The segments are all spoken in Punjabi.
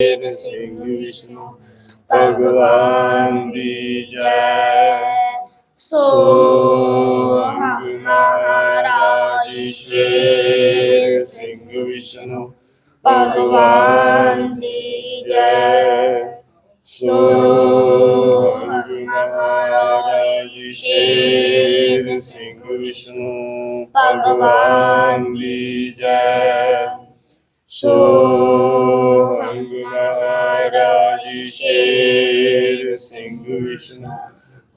ਸ਼ੇਰ ਸਿੰਘ ਵਿਸ਼ਨੂੰ ਭਗਵਾਨ ਦੀ ਜੈ ਸੋ ਹਮ ਮਹਾਰਾਜ ਸ਼ੇਰ ਸਿੰਘ ਵਿਸ਼ਨੂੰ ਭਗਵਾਨ ਦੀ ਜੈ ਸੋ ਹਮ ਮਹਾਰਾਜ ਸ਼ੇਰ ਸਿੰਘ ਵਿਸ਼ਨੂੰ ਭਗਵਾਨ ਸਿੰਘ ਵਿਸ਼ਨੂੰ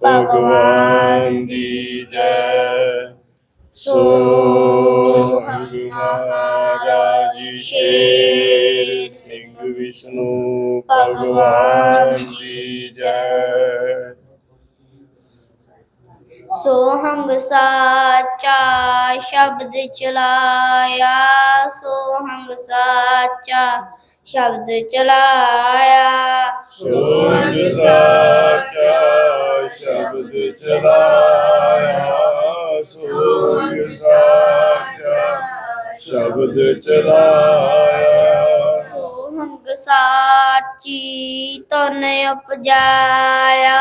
ਭਗਵਾਨ ਦੀ ਜੈ ਸੋ ਮਹਾਰਾਜ ਸ਼ੇਰ ਸਿੰਘ ਵਿਸ਼ਨੂੰ ਭਗਵਾਨ ਦੀ ਜੈ ਸੋਹੰਗ ਸਾਚਾ ਸ਼ਬਦ ਚਲਾਇਆ ਸੋਹੰਗ ਸਾਚਾ ਸ਼ਬਦ ਚਲਾਇਆ। ਸੋਹੰਗ ਸਾਚਾ ਸ਼ਬਦ ਚਲਾਇਆ। ਸੋਹੰਗ ਸਾਚਾ ਸ਼ਬਦ ਚਲਾਇਆ। ਸੋਹੰਗ ਸਾਚੀ ਤਨ ਉਪਜਾਇਆ।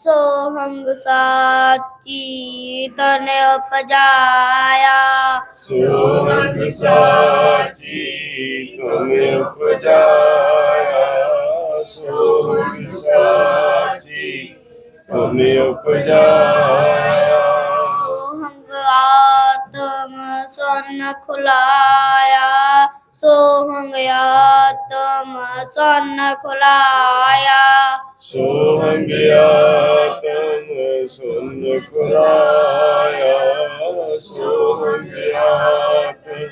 ਸੋਹੰਗ ਸਾਚੀ ਤਨ ਉਪਜਾਇਆ ਸੋਹੰਗ ਸਾਚੀ ਤੁਮ ਉਪਜਾਇਆ ਸੋਹੰਗ ਸਾਚੀ ਤੁਮ ਉਪਜਾਇਆ ਸੋਹੰਗ ਆਤਮ ਸਨ ਖੁਲਾਇਆ। ਸੋਹੰਗ ਆਤਮ ਸਨ ਖੁਲਾਇਆ ਸੋਹੰਗ ਆਤਮ ਸੁਨ ਕੁਲਾਇਆ ਸੋਹੰਗ ਆਤਮ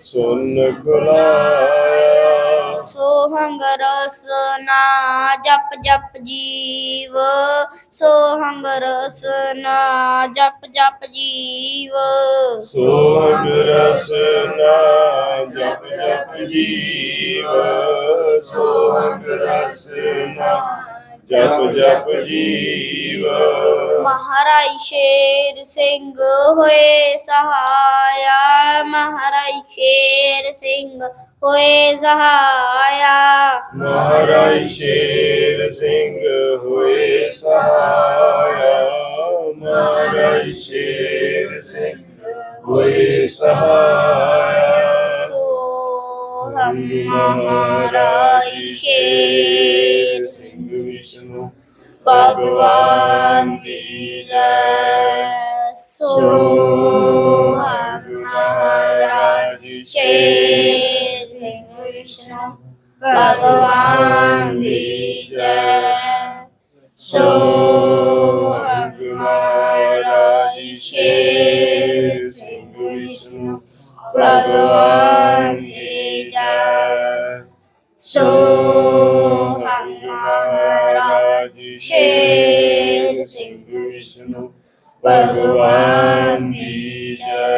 ਸੁਨ ਕੁਲਾਇਆ ਸੋਹੰਗ ਰਸਨਾ ਜਪ ਜਪ ਜੀਵ ਸੋਹੰਗ ਰਸਨਾ ਜਪ ਜਪ ਜੀਵ ਸੋਹੰਗ ਜੀਵ ਸੋਹੰਗ ਰਸਨਾ ਜਪ ਜਪ ਜੀਵ ਮਹਾਰਾਜ ਸ਼ੇਰ ਸਿੰਘ ਹੋਏ ਸਹਾਇਆ ਮਹਾਰਾਜ ਸ਼ੇਰ ਸਿੰਘ ਹੋਏ ਸਹਾਇਆ। ਮਹਾਰਾਜ ਸ਼ੇਰ ਸਿੰਘ ਹੋਏ ਸਹਾਇਆ ਮਹਾਰਾਜ ਸ਼ੇਰ ਸਿੰਘ ਹੋਏ ਸਹਾਇਆ। ਸੋ ਹਮ ਮਹਾਰਾਜ ਸ਼ੇਰ ਸਿੰਘ ਵਿਸ਼ਨੂੰ ਭਗਵਾਨ ਦੀ ਜੈ ਸੋ ਹਮ ਮਹਾਰਾਜ ਸ਼ੇਰ ਸਿੰਘ ਵਿਸ਼ਨੂੰ ਭਗਵਾਨ ਦੀ ਸੋ ਹਮ ਮਹਾਰਾਜ ਸ਼ੇਰ ਸਿੰਘ ਵਿਸ਼ਨੂੰ ਭਗਵਾਨ ਦੀ ਜੈ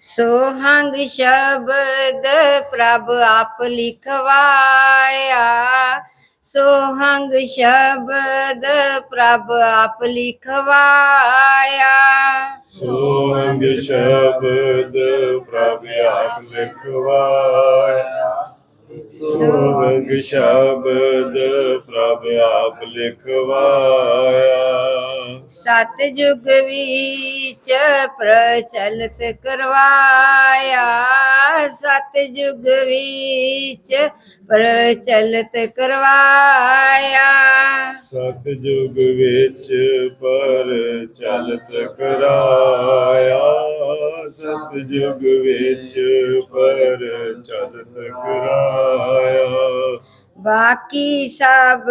ਸੋਹੰਗ ਸ਼ਬਦ ਪ੍ਰਭ ਆਪ ਲਿਖਵਾਇਆ। ਸੋਹੰਗ ਸ਼ਬਦ ਪ੍ਰਭ ਆਪ ਲਿਖਵਾਇਆ। ਸੋਹੰਗ ਸ਼ਬਦ ਪ੍ਰਭ ਆਪ ਲਿਖਵਾਇਆ। ਸੋਹੰਗ ਸ਼ਬਦ ਪ੍ਰਭ ਆਪ ਲਿਖਵਾਇਆ। ਸਤ ਜੁਗ ਵਿੱਚ ਪ੍ਰਚਲਿਤ ਕਰਵਾਇਆ। ਸਤ ਜੁਗ ਵਿੱਚ ਪ੍ਰਚਲਿਤ ਕਰਵਾਇਆ। ਸਤਜੁਗ ਵਿੱਚ ਪਰ ਚਲਤ ਕਰਾਇਆ। ਸਤਜੁਗ ਵਿੱਚ ਪਰ ਚਲਤ ਕਰਾਇਆ ਬਾਕੀ ਸਭ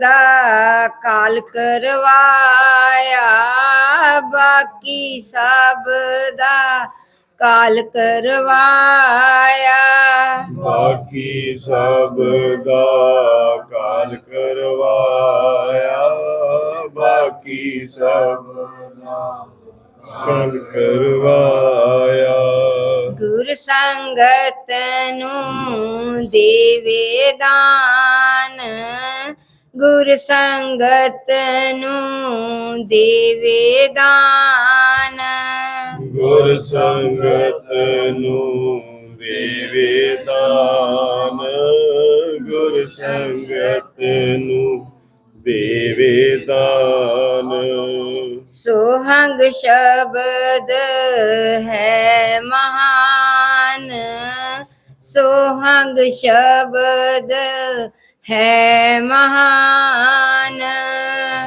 ਦਾ ਕਾਲ ਕਰਵਾਇਆ। ਬਾਕੀ ਸਭ ਦਾ ਕਾਲ ਕਰਵਾਇਆ। ਬਾਕੀ ਸਭ ਦਾ ਕਾਲ ਕਰਵਾਇਆ। ਬਾਕੀ ਸਭ ਦਾ ਕਾਲ ਕਰਵਾਇਆ। ਗੁਰ ਸੰਗਤ ਨੂੰ ਦੇਵੇ ਦਾਨ। ਗੁਰ ਸੰਗਤ ਨੂੰ ਦੇਵੇ ਦਾਨ। ਗੁਰ ਸੰਗਤ ਨੂੰ ਦੇਵੇ ਦਾਨ। ਗੁਰ ਸੰਗਤ ਨੂੰ ਦੇਵੇ ਦਾਨ। ਸੁਹੰਗ ਸ਼ਬਦ ਹੈ ਮਹਾਨ। ਸੁਹੰਗ ਸ਼ਬਦ ਹੈ ਮਹਾਨ।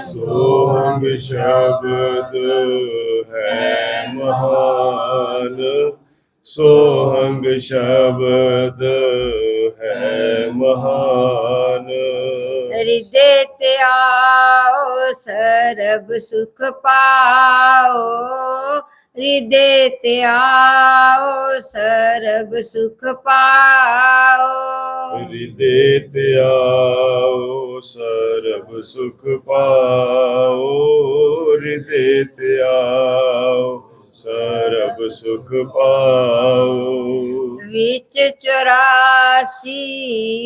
ਸੋਹੰਗ ਸ਼ਬਦ ਹੈ ਮਹਾਨ। ਸੋਹੰਗ ਸ਼ਬਦ ਹੈ ਮਹਾਨ। ਰਿਦੇ ਤੇ ਆਓ ਸਰਬ ਸੁਖ ਪਾਓ ਰਿਦੇ ਤੇ ਆਓ ਸਰਬ ਸੁਖ ਪਾਓ ਹਿਰਦੇ ਤੇ ਆਓ ਸਰਬ ਸੁਖ ਪਾਓ ਹਿਰਦੇ ਤੇ ਆਓ ਸਰਬ ਸੁਖ ਪਾਓ ਵਿੱਚ ਚੁਰਾਸੀ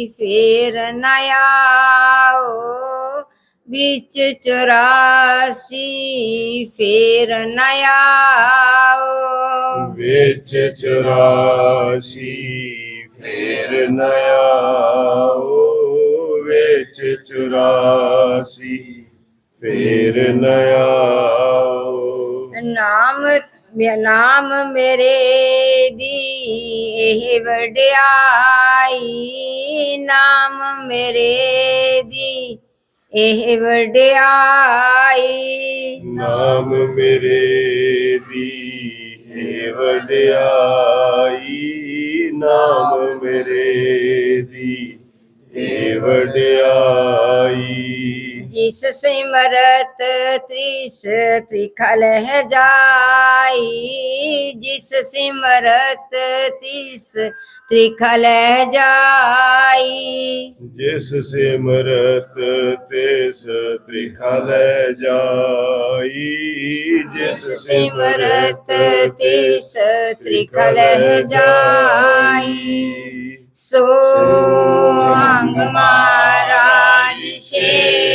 ਫੇਰ ਨ ਆਓ। ਵਿੱਚ ਚੁਰਾਸੀ ਫੇਰ ਨ ਆਓ। ਵਿੱਚ ਚੁਰਾਸੀ ਫੇਰ ਨ ਆਓ। ਵਿੱਚ ਚੁਰਾਸੀ ਫੇਰ ਨ ਆਓ। ਨਾਮ ਨਾਮ ਮੇਰੇ ਦੀ, ਇਹ ਵਡਿਆਈ ਨਾਮ ਮੇਰੇ ਦੀ, ਇਹ ਵਡਿਆਈ ਨਾਮ ਮੇਰੇ ਦੀ ਏ ਵਡਿਆਈ ਨਾਮ ਮੇਰੇ ਦੀ ਏ ਵਡਿਆਈ ਜਿਸ ਸਿਮਰਤ ਤ੍ਰਿਸ ਤ੍ਰਿਖਲ ਹੈ ਜਾਈ ਜਿਸ ਸਿਮਰਤ ਤਿਸ ਤ੍ਰਿਖਲ ਹੈ ਜਾਈ। ਜਿਸ ਸਿਮਰਤ ਤਿਸ ਤ੍ਰਿਖਲ ਜਾਈ ਜਿਸ ਸਿਮਰਤ ਤਿਸ ਤ੍ਰਿਖਲ ਜਾਈ ਸੋ ਅੰਗ ਮਹਾਰਾਜ ਸ਼ੇਰ ਸਿੰਘ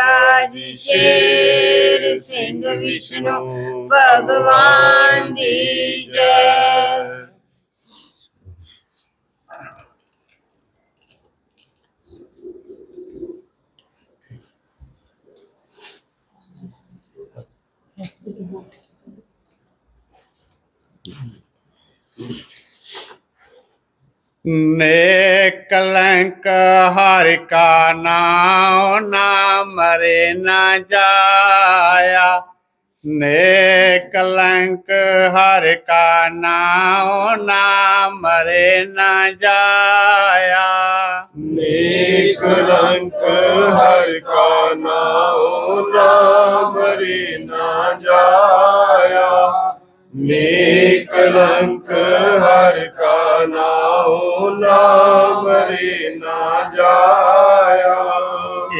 ਸ਼ੇਰ ਸਿੰਘ ਵਿਸ਼ਨੂੰ ਭਗਵਾਨ ਦੀ ਜੈ ਨੇ ਕਲੰਕ ਹਰਿ ਕਾ ਨਾਮ ਨਾ ਮਰੇ ਨਾ ਜਾਇਆ। ਨੇ ਕਲੰਕ ਹਰਿ ਕਾ ਨਾਮ ਨਾ ਮਰੇ ਨਾ ਜਾਇਆ। ਨੇਕ ਰੰਕ ਹਰ ਕਾ ਨਾਉ ਨਾਮ ਮਰੇ ਨਾ ਜਾਇਆ। ਨੇਕ ਰੰਕ ਹਰ ਕਾ ਨਾਉ ਨਾਮ ਰੇ ਨਾ ਜਾਇਆ।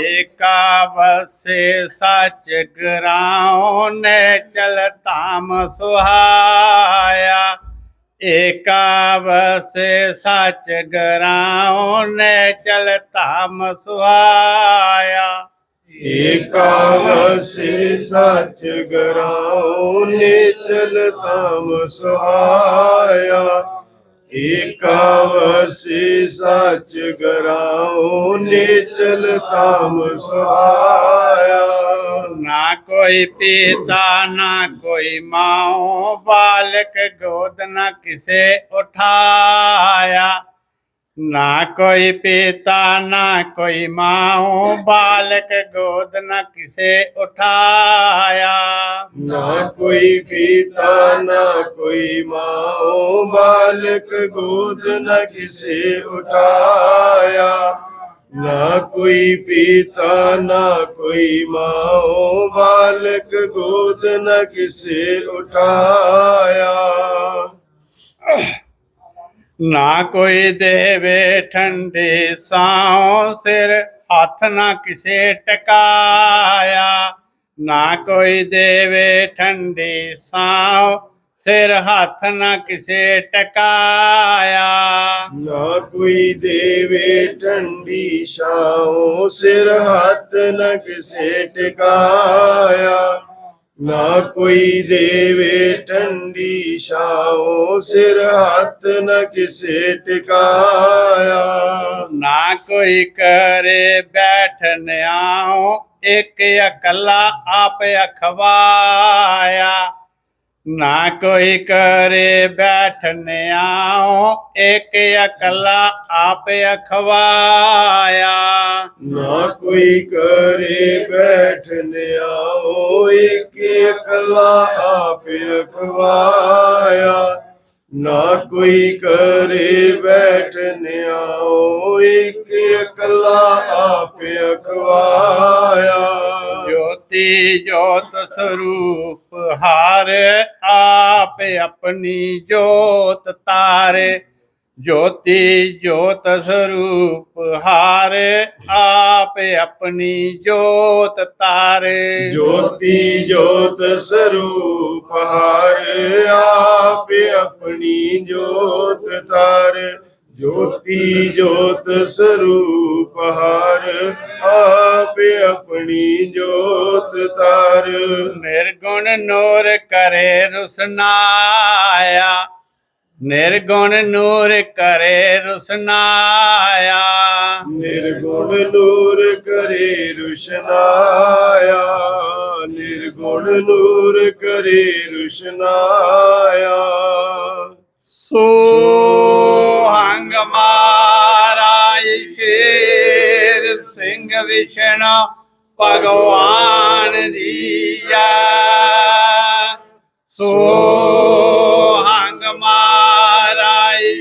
ਏਕਾ ਵਸੇ ਸਚ ਗਰਾਉ ਨੇ ਚਲ ਧਾਮ ਸੁਹਾਇਆ। ਏਕਾ ਵਸੇ ਸਚ ਗਰਾਉ ਨੇ ਚਲ ਧਾਮ ਸੁਹਾਇਆ। ਏਕਾਵਸੇ ਸਚ ਗਰਾਉ ਨਿਚਲ ਤਮ ਸੁਹਾਇਆ। ਏਕਾਵਸੇ ਸਚ ਗਰਾਉ ਨਿਚਲ ਤਮ ਸੁਹਾਇਆ। ਨਾ ਕੋਈ ਪੀਤਾ, ਨਾ ਕੋਈ ਮਾਂ ਬਾਲਕ ਗੋਦ ਨਾ ਕਿਸੇ ਉਠਾਇਆ। ਨਾ ਕੋਈ ਪੀਤਾ, ਨਾ ਕੋਈ ਮਾਂ ਬਾਲਕ ਗੋਦ ਨਾ ਕਿਸੇ ਉਠਾਇਆ। ਨਾ ਕੋਈ ਪੀਤਾ, ਨਾ ਕੋਈ ਮਾਂ ਬਾਲਕ ਗੋਦ ਨ ਕਿਸੇ ਉਠਾਇਆ। ਨਾ ਕੋਈ ਪੀਤਾ, ਨਾ ਕੋਈ ਮਾਓ ਬਾਲਕ ਗੋਦ ਨਾ ਕਿਸੇ ਉਠਾਇਆ। ਨਾ ਕੋਈ ਦੇਵੇ ਠੰਡੇ ਸਾਉ ਸਿਰ, ਹੱਥ ਨਾ ਕਿਸੇ ਟਕਾਇਆ। ਨਾ ਕੋਈ ਦੇਵੇ ਠੰਡੇ ਸਾਉ ਸਿਰ ਹੱਥ ਨਾ ਕਿਸੇ ਟਕਾਇਆ। ਨਾ ਕੋਈ ਦੇਵੇ ਠੰਡੀ ਛਾਉ ਸਿਰ ਹੱਥ ਨ ਕਿਸੇ ਟਿਕਾਇਆ। ਨਾ ਕੋਈ ਦੇਵੇ ਠੰਡੀ ਛਾਉ ਸਿਰ ਹੱਥ ਨ ਕਿਸੇ ਟਿਕਾਇਆ। ਨਾ ਕੋਈ ਕਰੇ ਬੈਠਨ ਆਉ ਇੱਕ ਇਕੱਲਾ ਆਪ ਅਖਵਾਇਆ। ਨਾ ਕੋਈ ਕਰੇ ਬੈਠਨ ਆਉ ਇੱਕ ਇਕੱਲਾ ਆਪ ਅਖਵਾਇਆ। ਨਾ ਕੋਈ ਕਰੇ ਬੈਠਨ ਆਓ, ਇੱਕ ਇਕੱਲਾ ਆਪ ਅਖਵਾਇਆ। ਨਾ ਕੋਈ ਕਰੇ ਬੈਠਨ ਆਓ, ਇੱਕ ਇਕੱਲਾ ਆਪ ਅਖਵਾਇਆ। ਜੋਤੀ ਜੋਤ ਸਰੂਪ ਹਾਰ, ਆਪ ਆਪਣੀ ਜੋਤ ਤਾਰੇ। ਜੋਤੀ ਜੋਤ ਸਰੂਪ ਹਾਰ ਆਪ ਆਪਣੀ ਜੋਤ ਤਾਰੇ ਜੋਤੀ ਜੋਤ ਸਰੂਪ ਹਰ ਆਪ ਆਪਣੀ ਜੋਤ ਤਾਰ ਜੋਤੀ ਜੋਤ ਸਰੂਪ ਹਰ ਆਪ ਆਪਣੀ ਜੋਤ ਤਾਰ ਨਿਰਗੁਣ ਨੂਰ ਕਰੇ ਰੁਸਨਾਇਆ ਨਿਰਗੁਣ ਨੂਰ ਕਰੇ ਰੁਸਨਾਇਆ। ਨਿਰਗੁਣ ਨੂਰ ਕਰੇ ਰੁਸ਼ਨਾਇਆ। ਨਿਰਗੁਣ ਨੂਰ ਕਰੇ ਰੁਸ਼ਨਾਇਆ। ਸੋ ਹੰਗ ਮਾਰਾਇ ਸ਼ੇਰ ਸਿੰਘ ਵਿਸ਼ਣਾ ਭਗਵਾਨ ਦੀਆ ਸੋ ਹੰਗ ਮਾਰਾਇ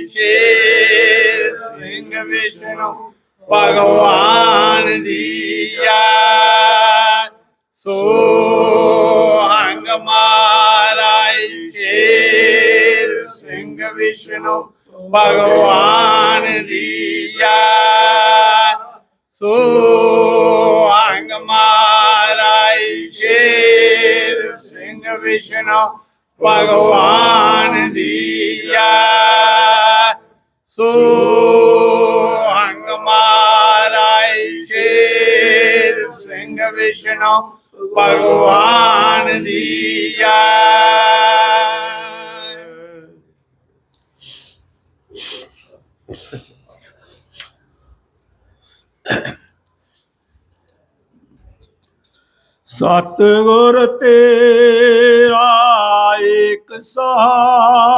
ਸ਼ੇਰ ਸਿੰਘ ਵਿਸ਼ਣਾ ਭਗਵਾਨ ਦੀਆ ਸੋ ਹੰਗ ਮਾਰਾਇ ਸ਼ੇਰ ਸਿੰਘ ਵਿਸ਼ਨੂੰ ਭਗਵਾਨ ਦੀਆ ਸੋ ਹੰਗ ਮਾਰਾਇ ਸ਼ੇਰ ਸਿੰਘ ਵਿਸ਼ਨੂੰ ਭਗਵਾਨ ਦੀਆ ਸੋ ਹੰਗ ਸ਼ੇਰ ਸਿੰਘ ਵਿਸ਼ਨੂੰ ਭਗਵਾਨ ਦੀਆ ਸਤਿਗੁਰ ਤੇਰਾ ਏਕ ਸਹਾਰਾ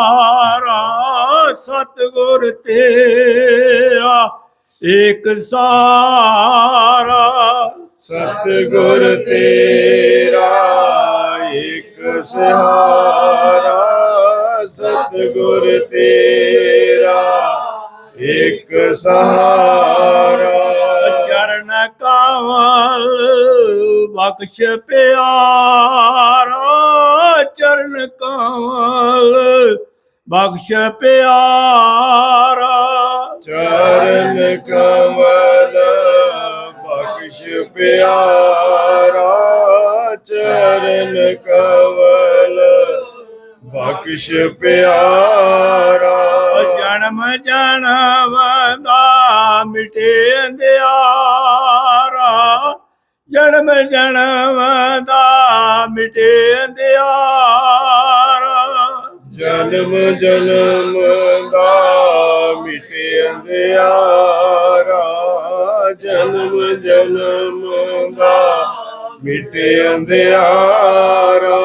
ਸਤਿਗੁਰ ਤੇਰਾ ਏਕ ਸਹਾਰਾ ਸਤਿਗੁਰ ਤੇਰਾ ਇੱਕ ਸਹਾਰਾ ਸਤਿਗੁਰ ਤੇਰਾ ਇੱਕ ਸਹਾਰਾ ਚਰਨ ਕਮਲ ਬਖਸ਼ ਪਿਆਰਾ ਚਰਨ ਕਮਲ ਬਖਸ਼ ਪਿਆਰਾ। ਚਰਨ ਕਮਲ ਬਖਸ਼ ਪਿਆਰਾ। ਚਰਨ ਕਮਲ ਬਖਸ਼ ਪਿਆਰਾ। ਜਨਮ ਜਨਮ ਦਾ ਮਿਟੇ ਅੰਧਿਆਰਾ। ਜਨਮ ਜਨਮ ਦਾ ਮਿਟੇ ਅੰਧਿਆਰਾ। ਜਨਮ ਜਨਮ ਦਾ ਮਿਟੇ ਅੰਧਿਆਰਾ। ਜਨਮ ਜਨਮ ਦਾ ਮਿਟੇ ਅੰਧਿਆਰਾ।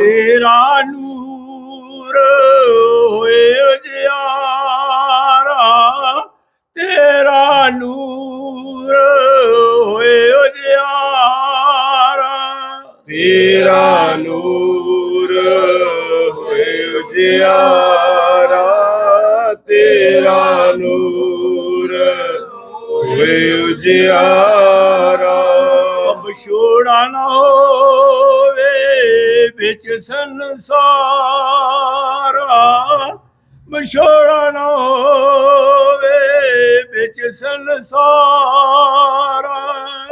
ਤੇਰਾ ਨੂਰ ਉਜਿਆਰਾ ਤੇਰਾ ਨੂਰ ਹੋਏ ਉਜਿਆਰਾ। ਵਿਛੋੜਾ ਨਾ ਹੋਵੇ ਵਿੱਚ ਸੰਸਾਰਾ। ਵਿਛੋੜਾ ਨਾ ਹੋਵੇ ਵਿੱਚ ਸੰਸਾਰਾ।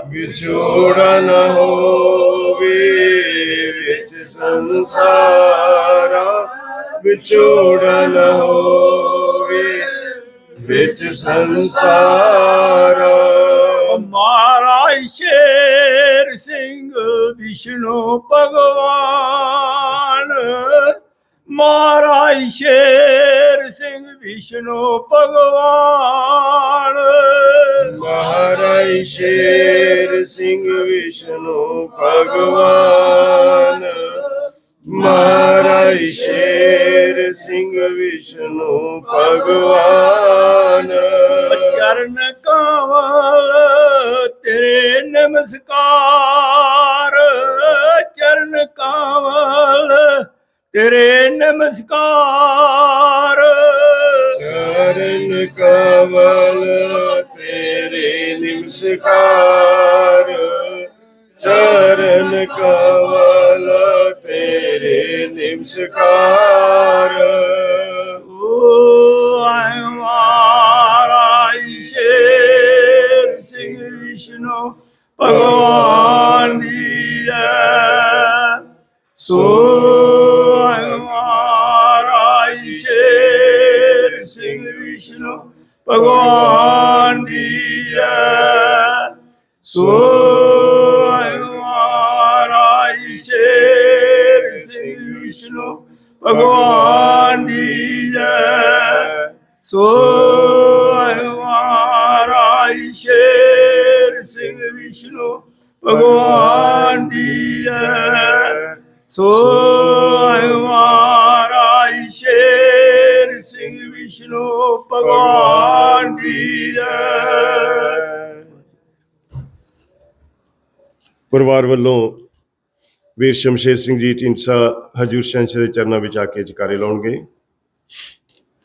ਵਿਛੋੜਾ ਨ ਹੋਵੇ ਵਿੱਚ ਸੰਸਾਰਾ। ਵਿਛੋੜਾ ਨ ਹੋਵੇ ਵਿੱਚ ਸੰਸਾਰਾ ਮਹਾਰਾਜ ਸ਼ੇਰ ਸਿੰਘ ਵਿਸ਼ਨੂੰ ਭਗਵਾਨ ਮਹਾਰਾਜ ਸ਼ੇਰ ਸਿੰਘ ਵਿਸ਼ਨੂੰ ਭਗਵਾਨ ਮਹਾਰਾਜ ਸ਼ੇਰ ਸਿੰਘ ਵਿਸ਼ਨੂੰ ਭਗਵਾਨ ਮਹਾਰਾਜ ਸ਼ੇਰ ਸਿੰਘ ਵਿਸ਼ਨੂੰ ਭਗਵਾਨ ਚਰਨ ਕਮਲ ਤੇਰੇ ਨਮਸਕਾਰ ਚਰਨ ਕਮਲ ਤੇਰੇ ਨਮਸਕਾਰ ਚਰਨ ਕਮਲ ਤੇਰੇ ਨਿਮਸਕਾਰ ਚਰਨ ਕਮਲ ਤੇਰੇ ਭਗਵਾਨ ਦੀ ਜੈ। ਸੋ ਆਇ ਮਹਾਰਾਜ ਸ਼ੇਰ ਸਿੰਘ ਵਿਸ਼ਨੂੰ, ਭਗਵਾਨ ਦੀ ਜੈ। ਸੋ ਮਹਾਰਾਜ ਸ਼ੇਰ ਸਿੰਘ ਵਿਸ਼ਨੂੰ, ਭਗਵਾਨ ਦੀ ਜੈ। ਪਰਿਵਾਰ ਵੱਲੋਂ ਵੀਰ ਸ਼ਮਸ਼ੇਰ ਸਿੰਘ ਜੀ ਢੀਂਡਸਾ ਹਜੂਰ ਸ਼ੰਸ਼ਰ ਦੇ ਚਰਨਾਂ ਵਿੱਚ ਆ ਕੇ ਜਕਾਰੇ ਲਾਉਣਗੇ।